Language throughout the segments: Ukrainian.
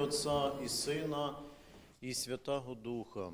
Отця і Сина, і Святого Духа.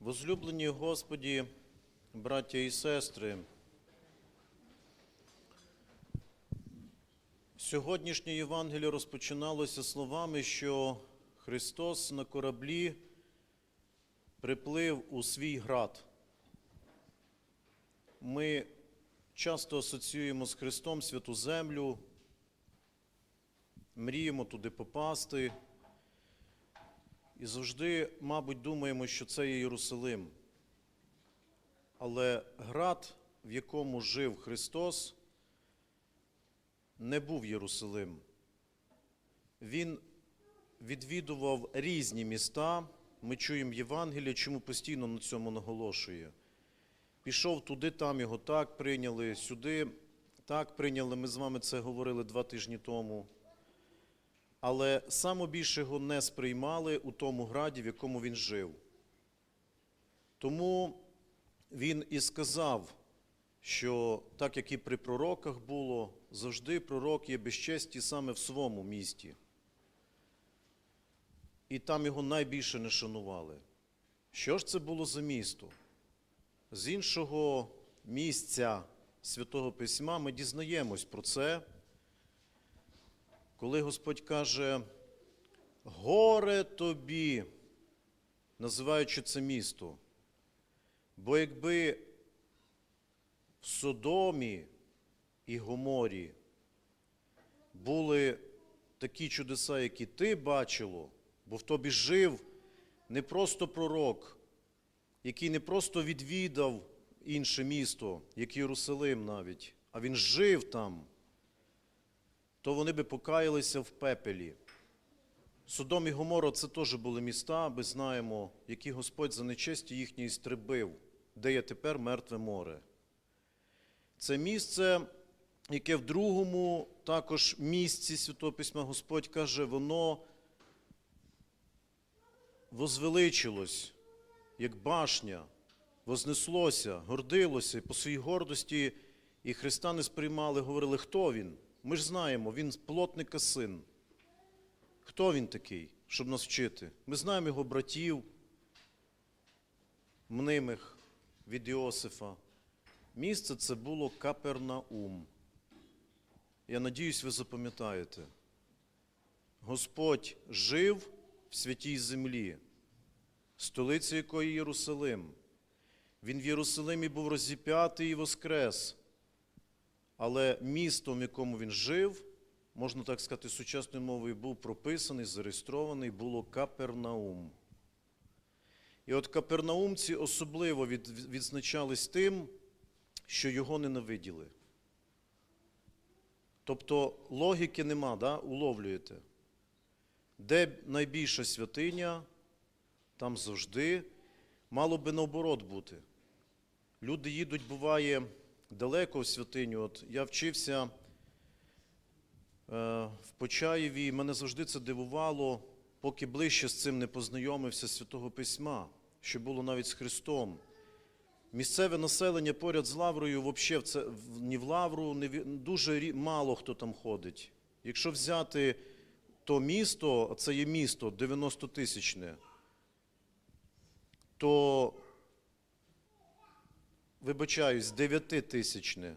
Возлюблені Господі, браття і сестри, сьогоднішнє Євангеліє розпочиналося словами, що Христос на кораблі приплив у свій град. Ми часто асоціюємо з Христом святу землю, мріємо туди попасти. І завжди, мабуть, думаємо, що це є Єрусалим. Але град, в якому жив Христос, не був Єрусалим. Він відвідував різні міста. Ми чуємо Євангелія, чому постійно на цьому наголошує. Пішов туди, там його так прийняли, сюди так прийняли. Ми з вами це говорили два тижні тому. Але саме більше його не сприймали у тому граді, в якому він жив. Тому він і сказав, що так як і при пророках було, завжди пророк є безчесті саме в своєму місті. І там його найбільше не шанували. Що ж це було за місто? З іншого місця Святого Письма ми дізнаємось про це коли Господь каже, горе тобі, називаючи це місто. Бо якби в Содомі і Гоморі були такі чудеса, які ти бачило, бо в тобі жив не просто пророк, який не просто відвідав інше місто, як Єрусалим навіть, а він жив там то вони би покаялися в пепелі. Содом і Гомора це теж були міста, ми знаємо, які Господь за нечесті їхні істребив, де є тепер мертве море. Це місце, яке в другому також місці Святого Письма Господь каже, воно возвеличилось, як башня, вознеслося, гордилося, і по своїй гордості і Христа не сприймали, говорили, хто він? Ми ж знаємо, він плотника син. Хто він такий, щоб нас вчити? Ми знаємо його братів, мнимих від Іосифа. Місце це було Капернаум. Я надіюсь, ви запам'ятаєте. Господь жив в святій землі, столиця якої Єрусалим. Він в Єрусалимі був розіп'ятий і воскрес. Але містом, в якому він жив, можна так сказати, сучасною мовою, був прописаний, зареєстрований, було Капернаум. І от капернаумці особливо від, відзначались тим, що його ненавиділи. Тобто логіки нема, да? уловлюєте. Де найбільша святиня, там завжди мало би наоборот бути. Люди їдуть, буває далеко в святиню. От я вчився е, в Почаєві, і мене завжди це дивувало, поки ближче з цим не познайомився Святого Письма, що було навіть з Христом. Місцеве населення поряд з Лаврою, взагалі, це, ні в Лавру, ні в, дуже мало хто там ходить. Якщо взяти то місто, а це є місто 90-тисячне, то вибачаюсь, 9-тисячне,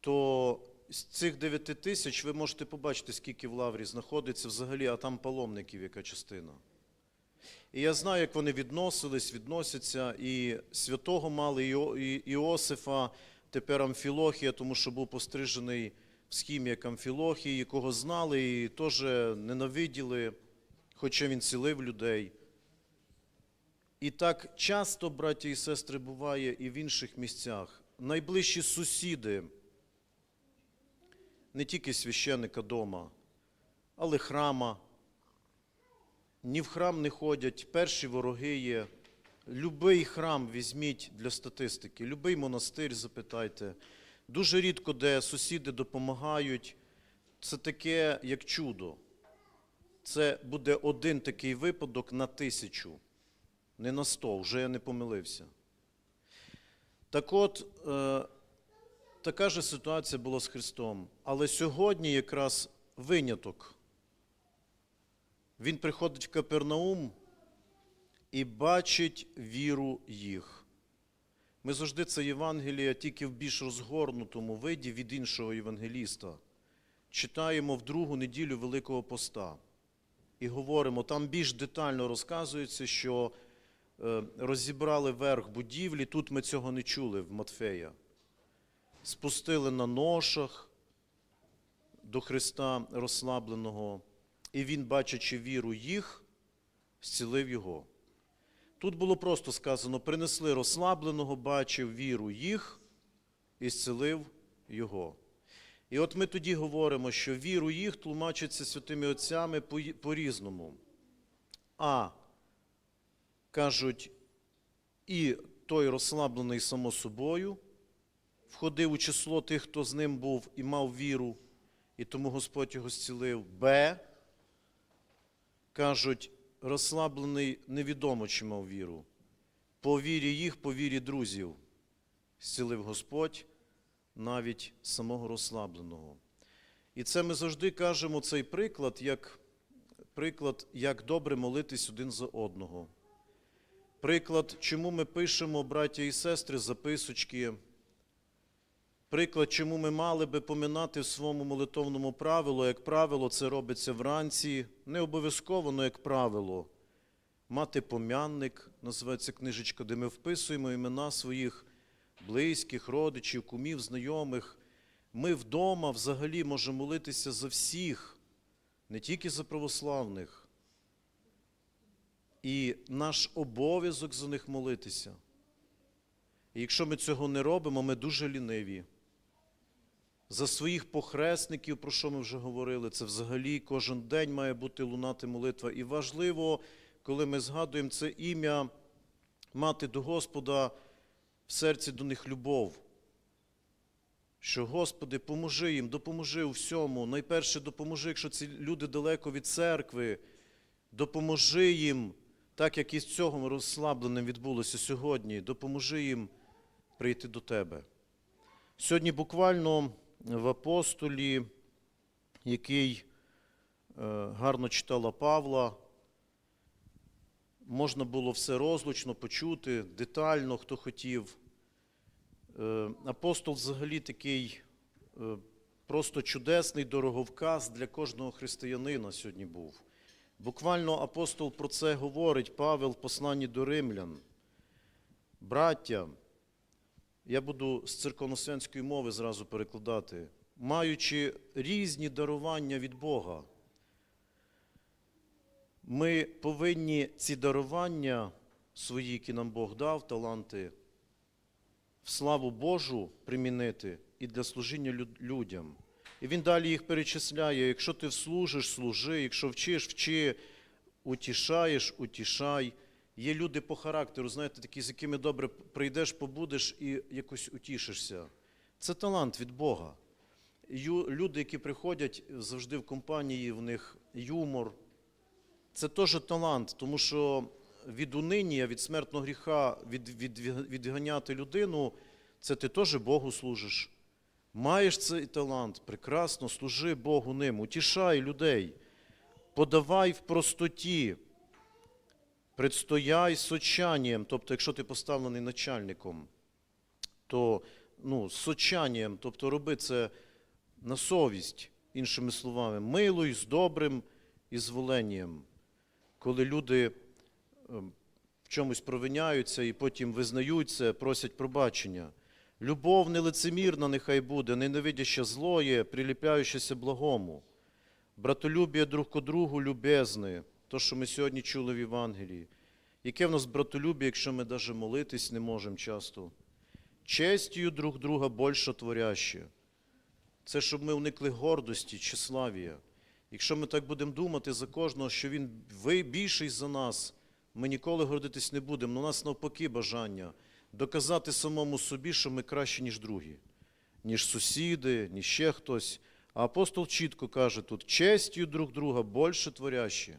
то з цих 9 тисяч ви можете побачити, скільки в Лаврі знаходиться взагалі, а там паломників яка частина. І я знаю, як вони відносились, відносяться, і святого мали і Іосифа, тепер Амфілохія, тому що був пострижений в схімі як Амфілохії, якого знали і теж ненавиділи, хоча він цілив людей. І так часто, браті і сестри, буває і в інших місцях. Найближчі сусіди, не тільки священика дома, але храма. Ні в храм не ходять, перші вороги є. Любий храм візьміть для статистики, любий монастир запитайте. Дуже рідко, де сусіди допомагають, це таке, як чудо. Це буде один такий випадок на тисячу не на 100, вже я не помилився. Так от, е, така ж ситуація була з Христом. Але сьогодні якраз виняток він приходить в Капернаум і бачить віру їх. Ми завжди це Євангеліє тільки в більш розгорнутому виді від іншого євангеліста. Читаємо в другу неділю Великого Поста і говоримо, там більш детально розказується, що розібрали верх будівлі, тут ми цього не чули в Матфея. Спустили на ношах до Христа розслабленого, і він, бачачи віру їх, зцілив його. Тут було просто сказано: принесли розслабленого, бачив віру їх і зцілив його. І от ми тоді говоримо, що віру їх тлумачиться святими отцями по- по-різному. А кажуть, і той розслаблений само собою, входив у число тих, хто з ним був і мав віру, і тому Господь його зцілив. Б. Кажуть, розслаблений невідомо, чи мав віру. По вірі їх, по вірі друзів, зцілив Господь навіть самого розслабленого. І це ми завжди кажемо цей приклад, як приклад, як добре молитись один за одного. Приклад, чому ми пишемо, браття і сестри, записочки. Приклад, чому ми мали би поминати в своєму молитовному правилу, як правило, це робиться вранці, не обов'язково, але як правило. Мати пом'янник, називається книжечка, де ми вписуємо імена своїх близьких, родичів, кумів, знайомих. Ми вдома взагалі можемо молитися за всіх, не тільки за православних. І наш обов'язок за них молитися. І якщо ми цього не робимо, ми дуже ліниві. За своїх похресників, про що ми вже говорили, це взагалі кожен день має бути лунати молитва. І важливо, коли ми згадуємо це ім'я, мати до Господа в серці до них любов. Що, Господи, поможи їм, допоможи у всьому. Найперше допоможи, якщо ці люди далеко від церкви, допоможи їм, так як із цього розслабленим відбулося сьогодні, допоможи їм прийти до Тебе. Сьогодні буквально в апостолі, який е, гарно читала Павла, можна було все розлучно почути, детально, хто хотів. Е, Апостол взагалі такий е, просто чудесний дороговказ для кожного християнина сьогодні був. Буквально апостол про це говорить, Павел в посланні до римлян. Браття, я буду з церковнослов'янської мови зразу перекладати, маючи різні дарування від Бога, ми повинні ці дарування свої, які нам Бог дав, таланти, в славу Божу примінити і для служіння людям. І він далі їх перечисляє: якщо ти служиш, служи, якщо вчиш, вчи, утішаєш, утішай. Є люди по характеру, знаєте, такі, з якими добре прийдеш, побудеш і якось утішишся. Це талант від Бога. Люди, які приходять завжди в компанії, в них юмор. Це теж талант, тому що від униння, від смертного гріха від, від, відганяти людину, це ти теж Богу служиш. Маєш цей талант, прекрасно, служи Богу ним, утішай людей, подавай в простоті, предстояй з очанням, тобто, якщо ти поставлений начальником, то ну, з очанням, тобто роби це на совість, іншими словами, милуй з добрим і з. Коли люди ем, в чомусь провиняються і потім визнають це, просять пробачення. Любов нелицемірна нехай буде, ненавидяща злоє, приліпляючися благому. Братолюбія друг ко другу любезне, то, що ми сьогодні чули в Євангелії. Яке в нас братолюбіє, якщо ми навіть молитись не можемо часто? Честю друг друга більше творяще. Це щоб ми уникли гордості, тщеславія. Якщо ми так будемо думати за кожного, що він більший за нас, ми ніколи гордитись не будемо. Но у нас навпаки бажання доказати самому собі, що ми кращі, ніж другі, ніж сусіди, ніж ще хтось. А апостол чітко каже тут: честю друг друга більше творяще.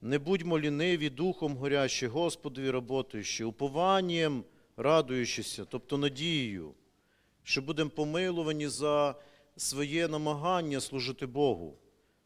Не будьмо ліниві, духом горящі, Господові работаючи, упованням радуючися, тобто надією, що будемо помилувані за своє намагання служити Богу.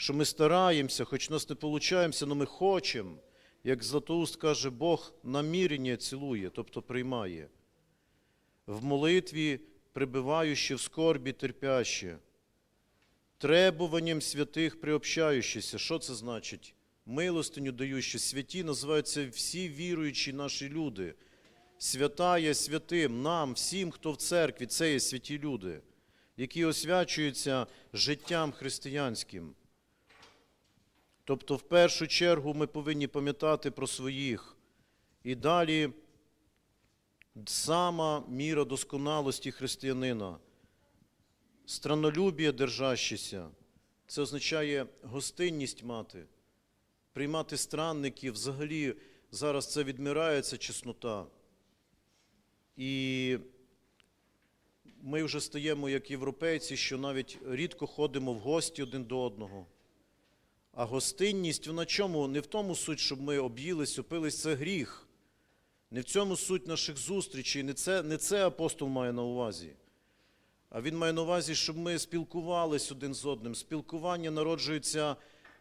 що ми стараємося, хоч у нас не виходить, але ми хочемо. Як Златоуст каже, Бог намірення цілує, тобто приймає. В молитві прибиваючи в скорбі терпяще, требуванням святих приобщаючися. Що це значить? Милостиню даючи. Святі називаються всі віруючі наші люди. Свята є святим, нам, всім, хто в церкві, це є святі люди, які освячуються життям християнським. Тобто, в першу чергу, ми повинні пам'ятати про своїх. І далі сама міра досконалості християнина, странолюбія держащися, це означає гостинність мати, приймати странників, взагалі зараз це відмирається чеснота. І ми вже стаємо як європейці, що навіть рідко ходимо в гості один до одного. А гостинність вона чому? Не в тому суть, щоб ми об'їлись, опились, це гріх. Не в цьому суть наших зустрічей, не це, не це апостол має на увазі. А він має на увазі, щоб ми спілкувались один з одним. Спілкування народжується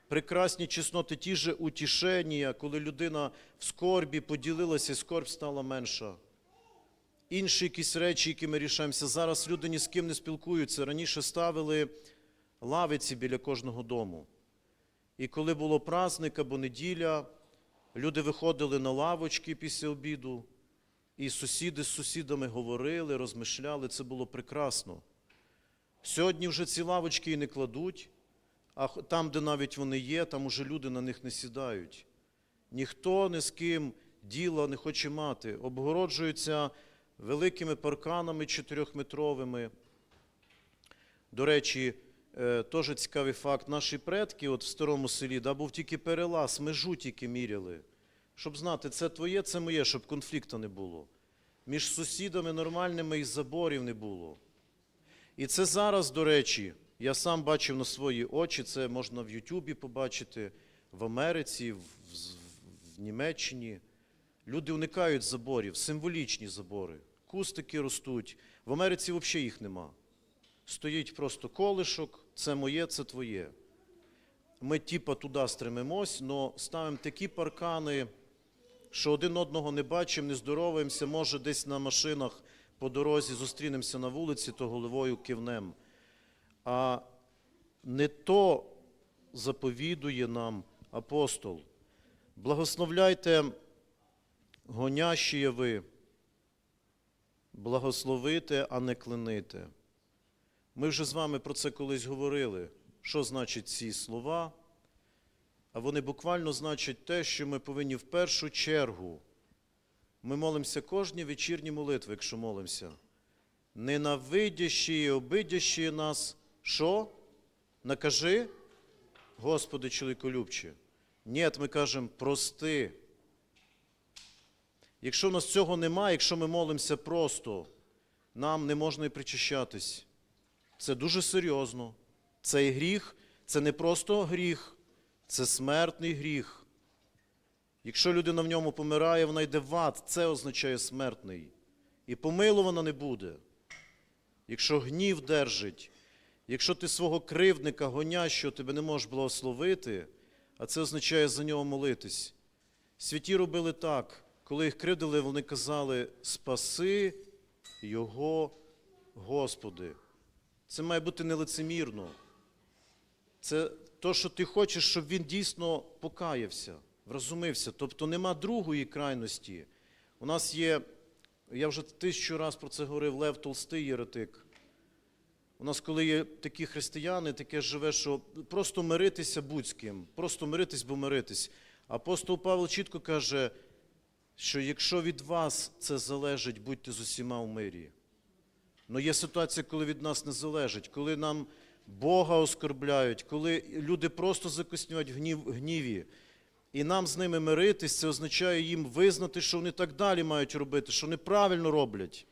прекрасні чесноти, ті же утішення, коли людина в скорбі поділилася, і скорб стала менша. Інші якісь речі, які ми рішаємося. Зараз люди ні з ким не спілкуються. Раніше ставили лавиці біля кожного дому. І коли було праздник або неділя, люди виходили на лавочки після обіду, і сусіди з сусідами говорили, розмишляли, це було прекрасно. Сьогодні вже ці лавочки і не кладуть, а там, де навіть вони є, там уже люди на них не сідають. Ніхто ні з ким діла не хоче мати, обгороджуються великими парканами чотирьохметровими. До речі, теж цікавий факт. Наші предки от в старому селі да, був тільки перелаз, межу тільки міряли. Щоб знати, це твоє, це моє, щоб конфлікту не було. Між сусідами нормальними і заборів не було. І це зараз, до речі, я сам бачив на свої очі, це можна в Ютубі побачити, в Америці, в, в Німеччині. Люди уникають заборів, символічні забори. Кустики ростуть. В Америці взагалі їх нема. Стоїть просто колишок, це моє, це твоє. Ми типа туди стремимось, але ставимо такі паркани, що один одного не бачимо, не здороваємося, може десь на машинах по дорозі зустрінемося на вулиці, то головою кивнем. А не то заповідує нам апостол. Благословляйте гонящі ви, благословите, а не клините. Ми вже з вами про це колись говорили. Що значать ці слова? А вони буквально значать те, що ми повинні в першу чергу. Ми молимося кожні вечірні молитви, якщо молимося. Ненавидящі і обидящі нас, що? Накажи, Господи, чоловіколюбче. Ні, ми кажемо, прости. Якщо в нас цього немає, якщо ми молимося просто, нам не можна і причащатись. Це дуже серйозно. Цей гріх це не просто гріх, це смертний гріх. Якщо людина в ньому помирає, вона йде в ад, це означає смертний. І помилувана не буде. Якщо гнів держить, якщо ти свого кривдника гонящого тебе не можеш благословити, а це означає за нього молитись. Святі робили так, коли їх кривдили, вони казали: Спаси Його, Господи. Це має бути нелицемірно. Це то, що ти хочеш, щоб він дійсно покаявся, врозумився. Тобто нема другої крайності. У нас є, я вже тисячу раз про це говорив, Лев Толстий єретик. У нас, коли є такі християни, таке живе, що просто миритися будь з ким, просто миритись, бо миритись. Апостол Павло чітко каже, що якщо від вас це залежить, будьте з усіма в мирі. Але є ситуація, коли від нас не залежить, коли нам Бога оскорбляють, коли люди просто закоснюють в гнів, гніві. І нам з ними миритись, це означає їм визнати, що вони так далі мають робити, що неправильно роблять.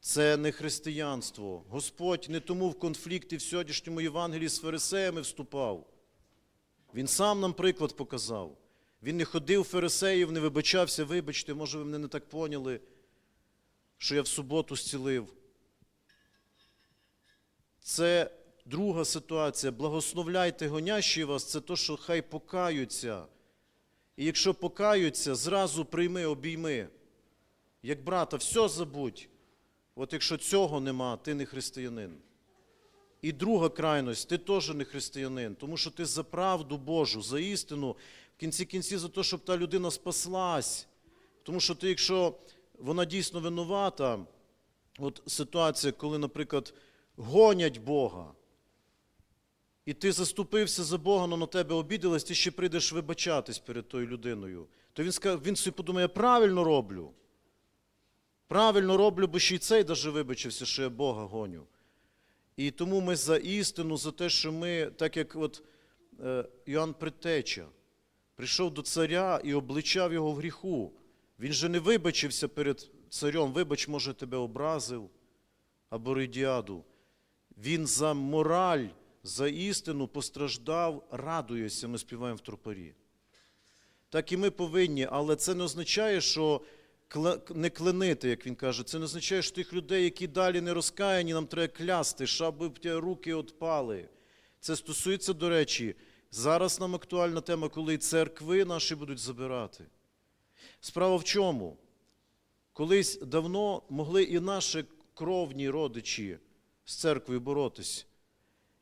Це не християнство. Господь не тому в конфлікті в сьогоднішньому Євангелії з фарисеями вступав. Він сам нам приклад показав. Він не ходив фарисеїв, не вибачався, вибачте, може, ви мене не так поняли, що я в суботу зцілив. Це друга ситуація. Благословляйте гонящі вас, це то, що хай покаються. І якщо покаються, зразу прийми, обійми. Як брата, все забудь. От якщо цього нема, ти не християнин. І друга крайність, ти теж не християнин, тому що ти за правду Божу, за істину, в кінці кінці за те, щоб та людина спаслась. Тому що ти, якщо вона дійсно винувата, от ситуація, коли, наприклад, гонять Бога, і ти заступився за Бога, але на тебе обідалась, ти ще прийдеш вибачатись перед тою людиною, то він, скаже, він собі подумає, я правильно роблю. Правильно роблю, бо ще й цей даже вибачився, що я Бога гоню. І тому ми за істину, за те, що ми, так як от е, Іоанн Предтеча, прийшов до царя і обличав його в гріху. Він же не вибачився перед царем, вибач, може, тебе образив або Ридіаду. Він за мораль, за істину постраждав, радується, ми співаємо в тропарі. Так і ми повинні, але це не означає, що не клинити, як він каже, це не означає, що тих людей, які далі не розкаяні, нам треба клясти, щоб руки отпали. Це стосується, до речі, зараз нам актуальна тема, коли церкви наші будуть забирати. Справа в чому? Колись давно могли і наші кровні родичі з церквою боротись.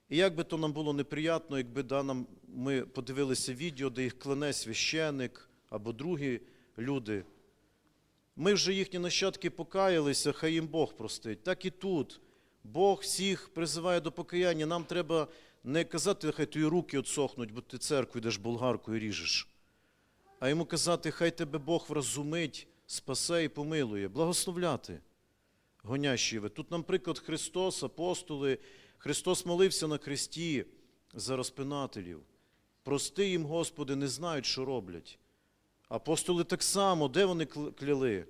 І як би то нам було неприємно, якби да, нам, ми подивилися відео, де їх клене священик або другі люди. Ми вже їхні нащадки покаялися, хай їм Бог простить. Так і тут. Бог всіх призиває до покаяння. Нам треба не казати, хай твої руки отсохнуть, бо ти церкву йдеш болгаркою ріжеш. А йому казати, хай тебе Бог вразумить, спасе і помилує, благословляти гонящі. Тут нам приклад Христос, апостоли. Христос молився на хресті за розпинателів. Прости їм, Господи, не знають, що роблять. Апостоли так само, де вони кляли?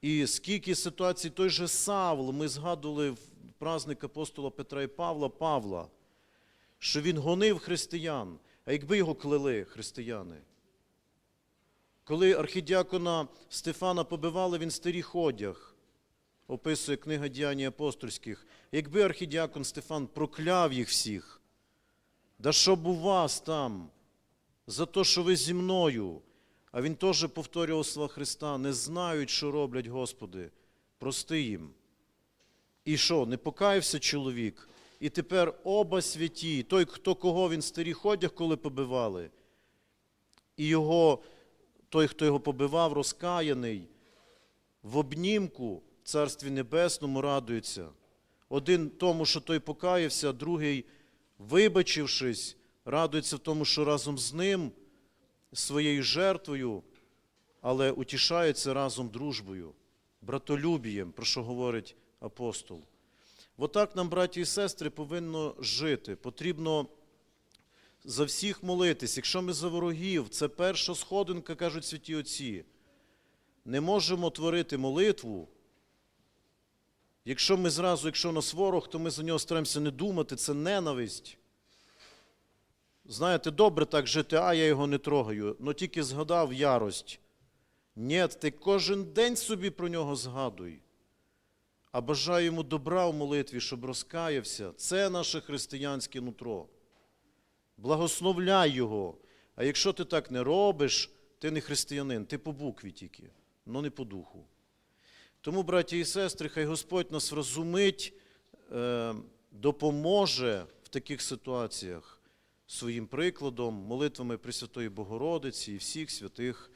І скільки ситуацій, той же Савл, ми згадували в праздник апостола Петра і Павла, Павла, що він гонив християн, а якби його клели християни. Коли архідіакона Стефана побивали, він старіх одяг, описує книга діянь апостольських. Якби архідіакон Стефан прокляв їх всіх, да щоб у вас там, за те, що ви зі мною, а він теж повторював слова Христа, не знають, що роблять, Господи, прости їм. І що, не покаявся чоловік? І тепер оба святі, той, хто кого він старих одяг, коли побивали, і його, той, хто його побивав, розкаяний, в обнімку в Царстві Небесному радується. Один тому, що той покаявся, другий, вибачившись, радується в тому, що разом з ним, своєю жертвою, але утішається разом дружбою, братолюбієм, про що говорить апостол. Отак нам, браті і сестри, повинно жити. Потрібно за всіх молитись. Якщо ми за ворогів, це перша сходинка, кажуть святі отці. Не можемо творити молитву. Якщо ми зразу, якщо у нас ворог, то ми за нього стараємося не думати, це ненависть. Знаєте, добре так жити, а я його не трогаю, но тільки згадав ярость. Ні, ти кожен день собі про нього згадуй. А бажаю йому добра в молитві, щоб розкаявся. Це наше християнське нутро. Благословляй його. А якщо ти так не робиш, ти не християнин, ти по букві тільки, але не по духу. Тому, браті і сестри, хай Господь нас вразумить, е, допоможе в таких ситуаціях своїм прикладом, молитвами Пресвятої Богородиці і всіх святих